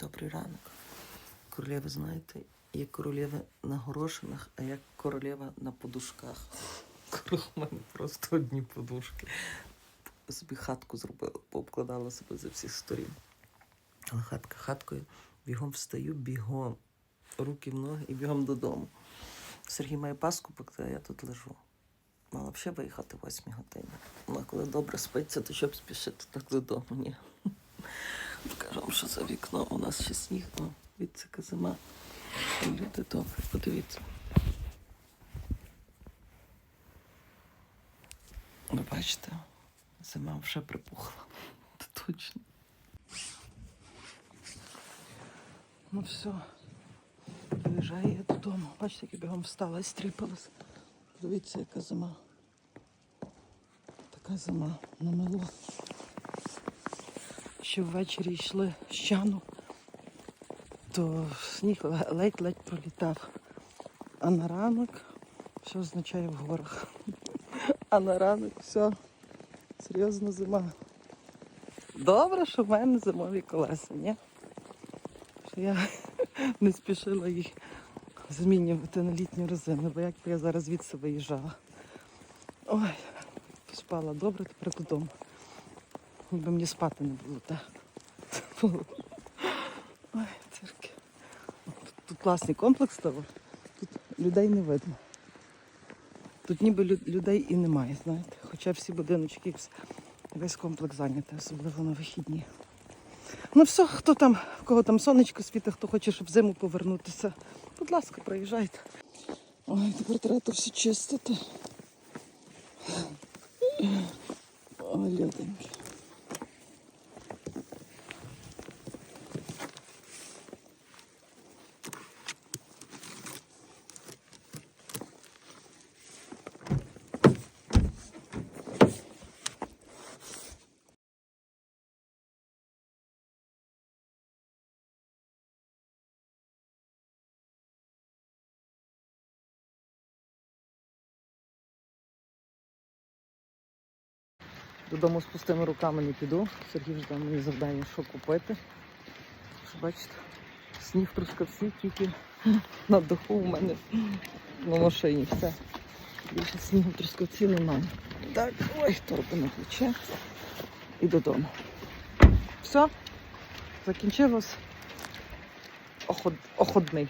Добрий ранок. Королеви, знаєте, є королеви на горошинах, а є королева на подушках. В мене просто одні подушки. Собі хатку зробила, пообкладала себе за всіх сторін. Але хатка хаткою, бігом встаю, бігом. Руки в ноги і бігом додому. Сергій має паску а я тут лежу. Мала б ще виїхати в 8 годині. Ну, коли добре спиться, то щоб спішити так додому. Ні. Покажу що за вікно. У нас ще сніг, о, дивіться, яка зима. Люди добре, подивіться. Ви бачите, зима вже припухла. Це точно. Ну все. Виїжджаю я додому. Бачите, як я бігом встала і стріпалась. Дивіться, яка зима. Така зима намело. Ще ввечері йшли з чану, то сніг ледь-ледь пролітав. А на ранок що означає в горах. А на ранок все. Серйозно зима. Добре, що в мене зимові колеса, ні? Що я не спішила їх змінювати на літню резину, бо як я зараз звідси виїжджала. Ой, спала добре, тепер додому. Якби мені спати не було, так. Було. Ой, цирки. Тут, тут класний комплекс того. Тут людей не видно. Тут ніби людей і немає, знаєте. Хоча всі будиночки, весь комплекс зайнятий, особливо на вихідні. Ну все, хто там, в кого там сонечко світить, хто хоче, щоб зиму повернутися. Будь ласка, приїжджайте. Ой, тепер треба все чистити. Ой, люденьки. Додому з пустими руками не піду. Сергій вже дав мені завдання, що купити. Що бачите, сніг трускавці тільки на даху у мене на машині. Все. Більше снігу трускавці немає. Так, ой, торби на плече. І додому. Все, закінчилось. Оход... Оходний.